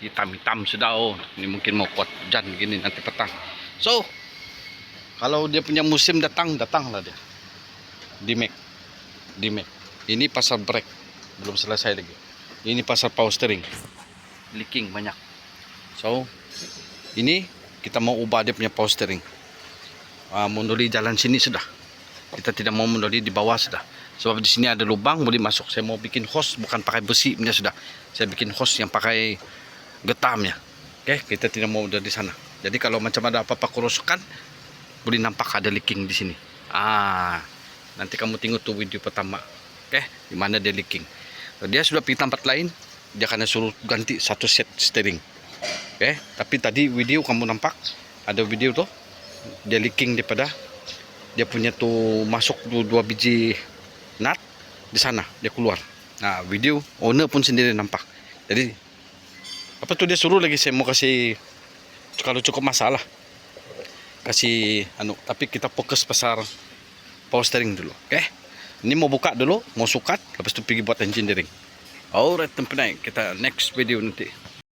hitam-hitam sudah oh. Ini mungkin mau kuat hujan gini nanti petang. So kalau dia punya musim datang datanglah dia. Di Mac di Mac ini pasar brake belum selesai lagi. Ini pasar power steering. Leaking banyak. So ini kita mau ubah dia punya power steering. Uh, munduri jalan sini sudah. Kita tidak mau munduri di bawah sudah. Sebab di sini ada lubang boleh masuk. Saya mau bikin hose bukan pakai besi punya sudah. Saya bikin hose yang pakai getamnya. Oke kita tidak mau dari sana. Jadi kalau macam ada apa-apa kerusakan boleh nampak ada leaking di sini. Ah nanti kamu tengok tuh video pertama. Oke di mana dia leaking. Dia sudah pergi tempat lain dia akan suruh ganti satu set steering. Oke tapi tadi video kamu nampak ada video tuh dia leaking daripada dia punya tuh masuk tuh dua biji nut di sana dia keluar. Nah video owner pun sendiri nampak. Jadi apa tuh dia suruh lagi saya mau kasih kalau cukup masalah kasih anu tapi kita fokus pasar power steering dulu oke ini mau buka dulu mau sukat lepas itu pergi buat engineering. Alright tempat kita next video nanti